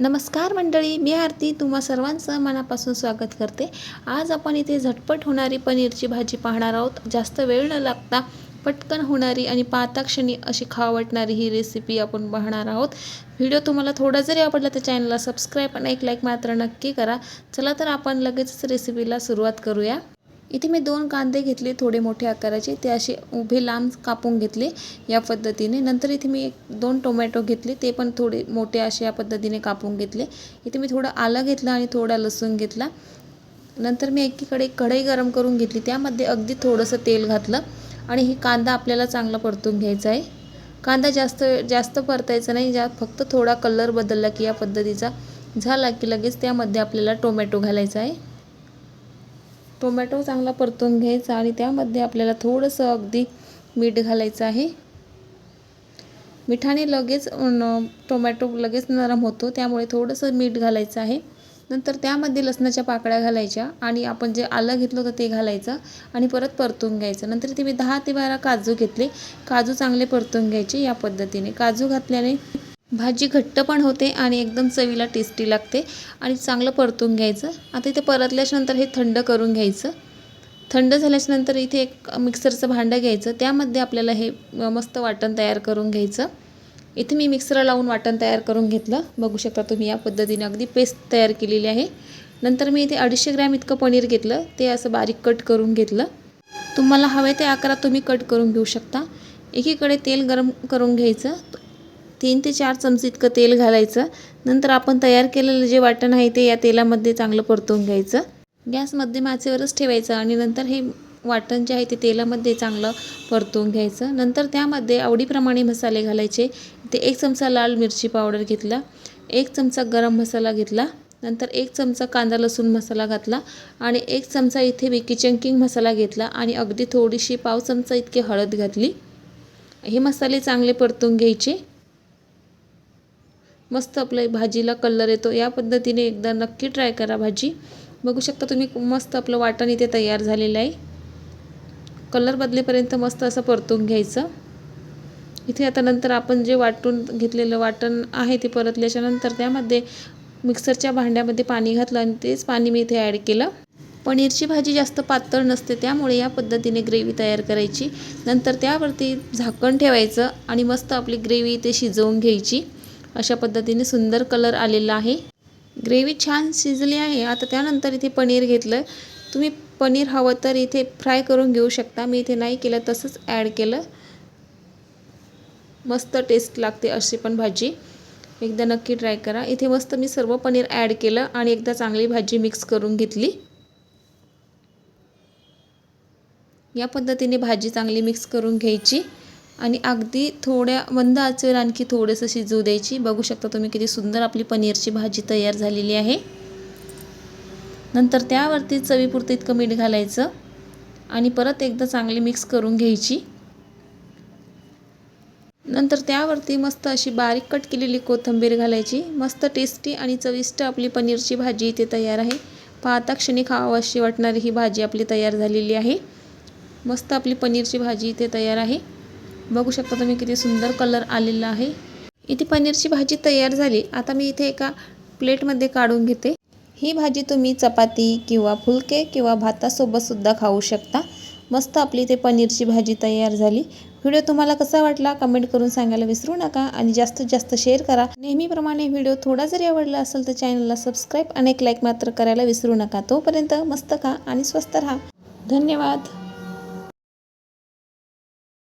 नमस्कार मंडळी मी आरती. तुम्हा सर्वांचं मनापासून स्वागत करते. आज आपण इथे झटपट होणारी पनीरची भाजी पाहणार आहोत. जास्त वेळ न लागता पटकन होणारी आणि पाताक्षणी अशी खावटणारी ही रेसिपी आपण पाहणार आहोत. व्हिडिओ तुम्हाला थोडा जरी आवडला तर चॅनलला सबस्क्राईब आणि एक लाईक मात्र नक्की करा. चला तर आपण लगेचच रेसिपीला सुरुवात करूया. इथे मी दोन कांदे घेतले थोडे मोठे आकाराचे. ते असे उभे लांब कापून घेतले या पद्धतीने. नंतर इथे मी एक दोन टोमॅटो घेतले ते पण थोडे मोठे असे या पद्धतीने कापून घेतले. इथे मी थोडं आलं घेतलं आणि थोडा लसूण घेतला. नंतर मी एकीकडे कढई गरम करून घेतली. त्यामध्ये अगदी थोडंसं तेल घातलं आणि हे कांदा आपल्याला चांगला परतून घ्यायचा आहे. कांदा जास्त जास्त परतायचा नाही ज्या फक्त थोडा कलर बदलला की या पद्धतीचा झाला की लगेच त्यामध्ये आपल्याला टोमॅटो घालायचा आहे. टोमॅटो चांगला परतून घ्यायचा आणि त्यामध्ये आपल्याला थोडंसं अगदी मीठ घालायचं आहे. मिठाने लगेच टोमॅटो लगेच नरम होतो त्यामुळे थोडंसं मीठ घालायचं आहे. नंतर त्यामध्ये लसणाच्या पाकळ्या घालायच्या आणि आपण जे आलं घेतलं होतं ते घालायचं आणि परत परतून घ्यायचं. नंतर ते मी दहा ते बारा काजू घेतले. काजू चांगले परतून घ्यायचे या पद्धतीने. काजू घातल्याने भाजी घट्ट पण होते आणि एकदम चवीला टेस्टी लागते. आणि चांगलं परतून घ्यायचं. आता इथे परतल्याच्यानंतर हे थंड करून घ्यायचं. थंड झाल्याच्यानंतर इथे एक मिक्सरचं भांडं घ्यायचं. त्यामध्ये आपल्याला हे मस्त वाटण तयार करून घ्यायचं. इथे मी मिक्सर लावून वाटण तयार करून घेतलं. बघू शकता तुम्ही या पद्धतीने अगदी पेस्ट तयार केलेली आहे. नंतर मी इथे अडीचशे ग्रॅम इतकं पनीर घेतलं. ते असं बारीक कट करून घेतलं. तुम्हाला हवे ते आकारात तुम्ही कट करून घेऊ शकता. एकीकडे तेल गरम करून घ्यायचं. तीन ते चार चमचे इतकं तेल घालायचं. नंतर आपण तयार केलेलं जे वाटण आहे ते या तेलामध्ये चांगलं परतून घ्यायचं. गॅस माचेवरच ठेवायचं आणि नंतर हे वाटण जे आहे ते तेलामध्ये चांगलं परतून घ्यायचं. नंतर त्यामध्ये आवडीप्रमाणे मसाले घालायचे. ते एक चमचा लाल मिरची पावडर घेतला. एक चमचा गरम मसाला घेतला. नंतर एक चमचा कांदा लसूण मसाला घातला. आणि एक चमचा इथे मी किचन किंग मसाला घेतला आणि अगदी थोडीशी पाव चमचा इतकी हळद घातली. हे मसाले चांगले परतून घ्यायचे. मस्त आपलं भाजीला कलर येतो. या पद्धतीने एकदा नक्की ट्राय करा भाजी. बघू शकता तुम्ही मस्त आपलं वाटण इथे तयार झालेलं आहे. कलर बदलेपर्यंत मस्त असं परतून घ्यायचं. इथे आता नंतर आपण जे वाटून घेतलेलं वाटण आहे ते परतल्याच्यानंतर त्यामध्ये मिक्सरच्या भांड्यामध्ये पाणी घातलं आणि तेच पाणी मी इथे ॲड केलं. पनीरची भाजी जास्त पातळ नसते त्यामुळे या पद्धतीने ग्रेव्ही तयार करायची. नंतर त्यावरती झाकण ठेवायचं आणि मस्त आपली ग्रेव्ही इथे शिजवून घ्यायची. अशा पद्धतीने सुंदर कलर आलेला आहे. ग्रेव्ही छान शिजली आहे. आता त्यानंतर इथे पनीर घेतलं तुम्ही पनीर हवं तर इथे फ्राय करून घेऊ शकता. मी इथे नाही केलं तसंच ॲड केलं. मस्त टेस्ट लागते अशी पण भाजी. एकदा नक्की ट्राय करा. इथे मस्त मी सर्व पनीर ॲड केलं आणि एकदा चांगली भाजी मिक्स करून घेतली. या पद्धतीने भाजी चांगली मिक्स करून घ्यायची. आणि अगदी थोड्या मंद आचेवर आणखी थोडंसं शिजू द्यायची. बघू शकता तुम्ही किती सुंदर आपली पनीरची भाजी तयार झालेली आहे. नंतर त्यावरती चवीपुरतं इतकं मीठ घालायचं आणि परत एकदा चांगली मिक्स करून घ्यायची. नंतर त्यावरती मस्त अशी बारीक कट केलेली कोथिंबीर घालायची. मस्त टेस्टी आणि चविष्ट आपली पनीरची भाजी इथे तयार आहे. पाहता क्षणी खावा अशी वाटणारी ही भाजी आपली तयार झालेली आहे. मस्त आपली पनीरची भाजी इथे तयार आहे. बघू शकता तुम्ही किती सुंदर कलर आलेला आहे. इथे पनीरची भाजी तयार झाली. आता मी इथे एका प्लेटमध्ये काढून घेते. ही भाजी तुम्ही चपाती किंवा फुलके किंवा भातासोबतसुद्धा खाऊ शकता. मस्त आपली इथे पनीरची भाजी तयार झाली. व्हिडिओ तुम्हाला कसा वाटला कमेंट करून सांगायला विसरू नका आणि जास्तीत जास्त शेअर करा. नेहमीप्रमाणे व्हिडिओ थोडा जरी आवडला असेल तर चॅनलला सबस्क्राईब आणि एक लाईक मात्र करायला विसरू नका. तोपर्यंत मस्त खा आणि स्वस्त राहा. धन्यवाद.